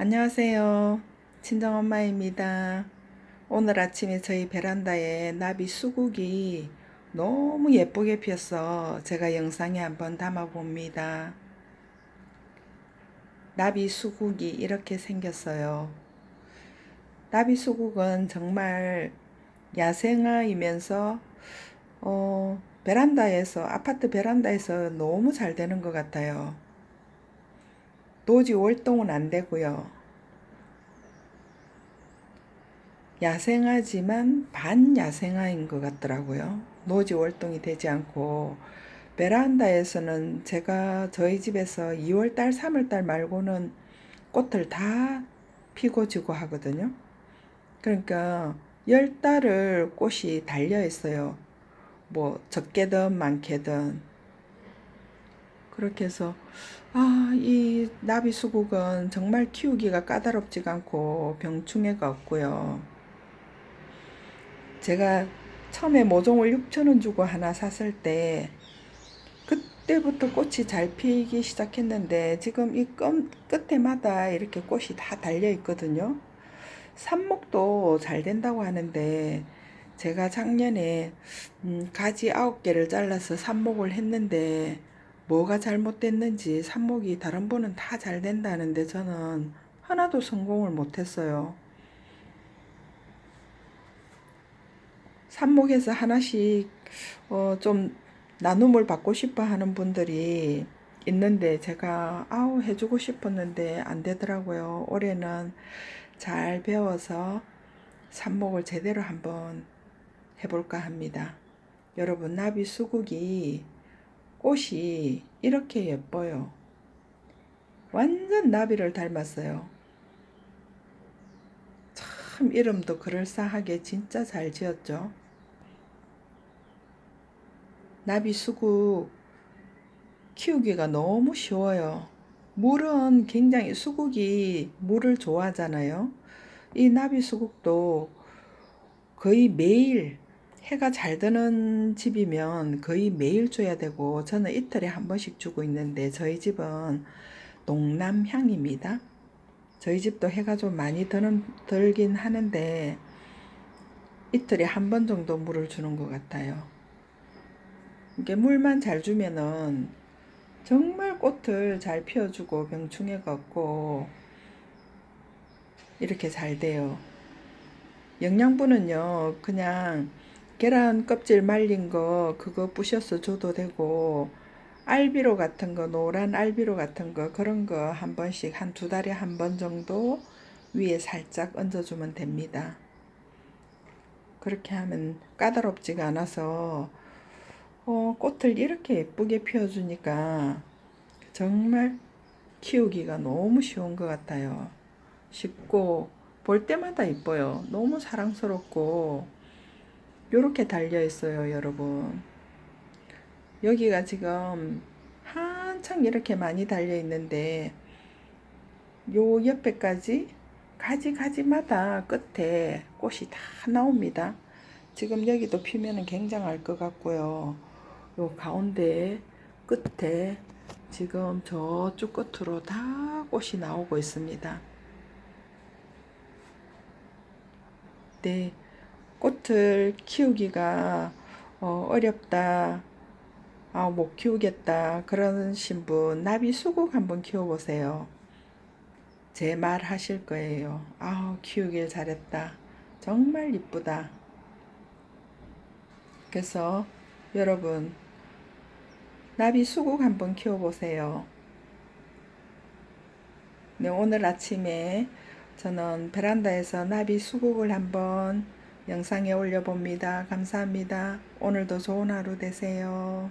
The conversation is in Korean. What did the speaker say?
안녕하세요. 친정엄마입니다. 오늘 아침에 저희 베란다에 나비 수국이 너무 예쁘게 피어서 제가 영상에 한번 담아 봅니다. 나비 수국이 이렇게 생겼어요. 나비 수국은 정말 야생화이면서 어, 베란다에서 아파트 베란다에서 너무 잘 되는 것 같아요. 노지 월동은 안 되고요. 야생화지만 반야생화인 것 같더라고요. 노지 월동이 되지 않고 베란다에서는 제가 저희 집에서 2월달, 3월달 말고는 꽃을 다 피고 지고 하거든요. 그러니까 열 달을 꽃이 달려 있어요. 뭐 적게든 많게든 그렇게 해서 아, 이 나비 수국은 정말 키우기가 까다롭지가 않고 병충해가 없고요. 제가 처음에 모종을 6천원 주고 하나 샀을 때 그때부터 꽃이 잘 피기 시작했는데 지금 이 끝, 끝에마다 이렇게 꽃이 다 달려 있거든요. 삽목도 잘 된다고 하는데 제가 작년에 음, 가지 아홉 개를 잘라서 삽목을 했는데 뭐가 잘못됐는지 삽목이 다른 분은 다 잘 된다는데 저는 하나도 성공을 못했어요. 삽목에서 하나씩 어, 좀 나눔을 받고 싶어 하는 분들이 있는데 제가 아우 해주고 싶었는데 안 되더라고요. 올해는 잘 배워서 삽목을 제대로 한번 해볼까 합니다. 여러분 나비 수국이 꽃이 이렇게 예뻐요. 완전 나비를 닮았어요. 참 이름도 그럴싸하게 진짜 잘 지었죠. 나비 수국 키우기가 너무 쉬워요. 물은 굉장히 수국이 물을 좋아하잖아요. 이 나비 수국도 거의 매일 해가 잘 드는 집이면 거의 매일 줘야 되고 저는 이틀에 한 번씩 주고 있는데 저희 집은 동남향입니다. 저희 집도 해가 좀 많이 드는, 들긴 하는데 이틀에 한 번 정도 물을 주는 것 같아요. 이게 물만 잘 주면은 정말 꽃을 잘 피워주고 병충해가 없고 이렇게 잘 돼요. 영양분은요, 그냥 계란 껍질 말린 거 그거 부셔서 줘도 되고 알비로 같은 거 노란 알비로 같은 거 그런 거 한 번씩 한 두 달에 한 번 정도 위에 살짝 얹어주면 됩니다. 그렇게 하면 까다롭지가 않아서 어, 꽃을 이렇게 예쁘게 피워주니까 정말 키우기가 너무 쉬운 것 같아요. 쉽고 볼 때마다 이뻐요. 너무 사랑스럽고 요렇게 달려 있어요, 여러분. 여기가 지금 한창 이렇게 많이 달려 있는데 요 옆에까지 가지 가지마다 끝에 꽃이 다 나옵니다. 지금 여기도 피면은 굉장할 것 같고요. 요 가운데 끝에 지금 저쪽 끝으로 다 꽃이 나오고 있습니다. 네. 꽃을 키우기가 어, 어렵다. 아, 못 키우겠다. 그러신 분, 나비 수국 한번 키워보세요. 제 말 하실 거예요. 아우, 키우길 잘했다. 정말 이쁘다. 그래서 여러분, 나비 수국 한번 키워보세요. 네, 오늘 아침에 저는 베란다에서 나비 수국을 한번 영상에 올려봅니다. 감사합니다. 오늘도 좋은 하루 되세요.